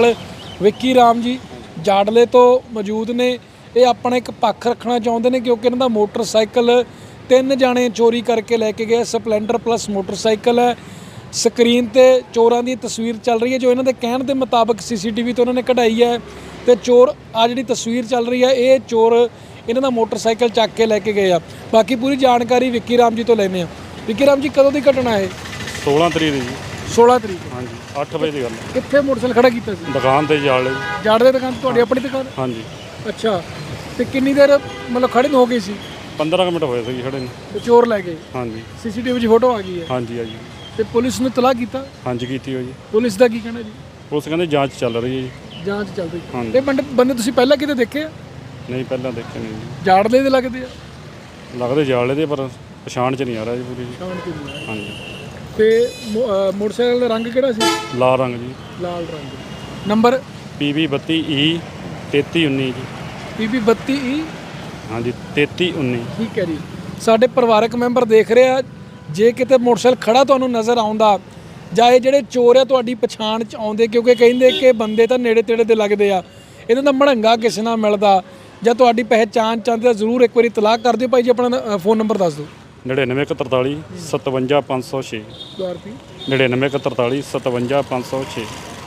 ਨਾਲ ਵਿੱਕੀ ਰਾਮ ਜੀ ਜਾੜਲੇ ਤੋਂ ਮੌਜੂਦ ਨੇ। ਇਹ ਆਪਣਾ ਇੱਕ ਪੱਖ ਰੱਖਣਾ ਚਾਹੁੰਦੇ ਨੇ ਕਿਉਂਕਿ ਇਹਨਾਂ ਦਾ ਮੋਟਰਸਾਈਕਲ ਤਿੰਨ ਜਾਣੇ ਚੋਰੀ ਕਰਕੇ ਲੈ ਕੇ ਗਏ। ਸਪਲੈਂਡਰ ਪਲੱਸ ਮੋਟਰਸਾਈਕਲ ਹੈ। ਸਕਰੀਨ ਤੇ ਚੋਰਾਂ ਦੀ ਤਸਵੀਰ ਚੱਲ ਰਹੀ ਹੈ, ਜੋ ਇਹਨਾਂ ਦੇ ਕਹਿਣ ਦੇ ਮੁਤਾਬਕ ਸੀਸੀਟੀਵੀ ਤੋਂ ਉਹਨਾਂ ਨੇ ਕਢਾਈ ਹੈ। ਤੇ ਚੋਰ ਆ ਜਿਹੜੀ ਤਸਵੀਰ ਚੱਲ ਰਹੀ ਹੈ, ਇਹ ਚੋਰ ਇਹਨਾਂ ਦਾ ਮੋਟਰਸਾਈਕਲ ਚੱਕ ਕੇ ਲੈ ਕੇ ਗਏ ਆ। ਬਾਕੀ ਪੂਰੀ ਜਾਣਕਾਰੀ ਵਿੱਕੀ ਰਾਮ ਜੀ ਤੋਂ ਲੈਂਦੇ ਆ ਵਿੱਕੀ ਰਾਮ ਜੀ, ਕਦੋਂ ਦੀ ਘਟਨਾ ਹੈ 16 ਤਰੀਕ ਦੀ 16 ਤਰੀਕ। ਹਾਂਜੀ 8 ਵਜੇ ਦੀ ਗੱਲ ਹੈ। ਕਿੱਥੇ ਮੋਟਰਸਾਈਕਲ ਖੜਾ ਕੀਤਾ ਸੀ? ਦੁਕਾਨ ਤੇ ਜਾਲ ਲਈ ਜਾੜ ਦੇ ਦੁਕਾਨ ਤੁਹਾਡੀ ਆਪਣੀ ਦੁਕਾਨ? ਹਾਂਜੀ। ਅੱਛਾ ਤੇ ਕਿੰਨੀ ਦੇਰ ਮਤਲਬ ਖੜੇ ਨੂੰ ਹੋ ਗਈ ਸੀ? 15 ਕੁ ਮਿੰਟ ਹੋਏ ਸੀ ਖੜੇ ਨੂੰ। ਤੇ ਚੋਰ ਲੈ ਗਏ? ਹਾਂਜੀ। ਸੀਸੀਟੀਵੀ 'ਚ ਫੋਟੋ ਆ ਗਈ ਹੈ? ਹਾਂਜੀ ਹਾਂਜੀ ਤੇ ਪੁਲਿਸ ਨੂੰ ਤਲਾਹ ਕੀਤਾ? ਹਾਂਜੀ ਕੀਤੀ ਹੋਈ ਜੀ ਪੁਲਿਸ ਦਾ ਕੀ ਕਹਿਣਾ ਜੀ? ਪੁਲਿਸ ਕਹਿੰਦੇ ਜਾਂਚ ਚੱਲ ਰਹੀ ਹੈ ਜੀ। ਜਾਂਚ ਚੱਲ ਰਹੀ ਹਾਂਜੀ। ਇਹ ਬੰਦੇ ਬੰਦੇ ਤੁਸੀਂ ਪਹਿਲਾਂ ਕਿਤੇ ਦੇਖੇ ਆ? ਨਹੀਂ ਪਹਿਲਾਂ ਦੇਖੇ ਨਹੀਂ ਜੀ। ਜਾੜਲੇ ਦੇ ਲੱਗਦੇ ਆ? ਲੱਗਦੇ ਜਾਲੇ ਦੇ ਪਰ ਪਛਾਣ ਚ ਨਹੀਂ ਆ ਰਿਹਾ ਜੀ ਪੂਰੀ ਜੀ। ਹਾਂਜੀ। ਤੇ ਮੋ- ਅਹ ਮੋਟਰਸਾਈਕਲ ਦਾ ਰੰਗ ਕਿਹੜਾ ਸੀ? ਲਾਲ ਰੰਗ ਜੀ। ਲਾਲ ਰੰਗ। ਨੰਬਰ? PB 32E 3319 ਜੀ। PB 32E ਹਾਂਜੀ 3319 ਠੀਕ ਹੈ ਜੀ। ਸਾਡੇ ਪਰਿਵਾਰਕ ਮੈਂਬਰ ਦੇਖ ਰਹੇ ਆ ਜੇ ਕਿਤੇ ਮੋਟਰਸਾਈਕਲ ਖੜਾ ਤੁਹਾਨੂੰ ਨਜ਼ਰ ਆਉਂਦਾ ਜਾਂ ਇਹ ਜਿਹੜੇ ਚੋਰ ਆ ਤੁਹਾਡੀ ਪਛਾਣ ਚ ਆਉਂਦੇ ਕਿਉਂਕਿ ਕਹਿੰਦੇ ਕਿ ਬੰਦੇ ਤਾਂ ਨੇੜੇ ਤੇੜੇ ਦੇ ਲੱਗਦੇ ਆ ਇਹਨਾਂ ਦਾ ਮੜੰਗਾ ਕਿਸੇ ਨਾਲ ਮਿਲਦਾ? ਜਾਂ ਤੁਹਾਡੀ ਪਹਿਚਾਣ ਚਾਹੁੰਦੇ ਤਾਂ ਜ਼ਰੂਰ ਇੱਕ ਵਾਰੀ ਤਲਾਕ ਕਰ ਦਿਓ। ਭਾਈ ਜੀ ਆਪਣਾ ਫੋਨ ਨੰਬਰ ਦੱਸ ਦਿਓ। 99143 57506 ਦੁਆਰ ਪੀ 99143 57506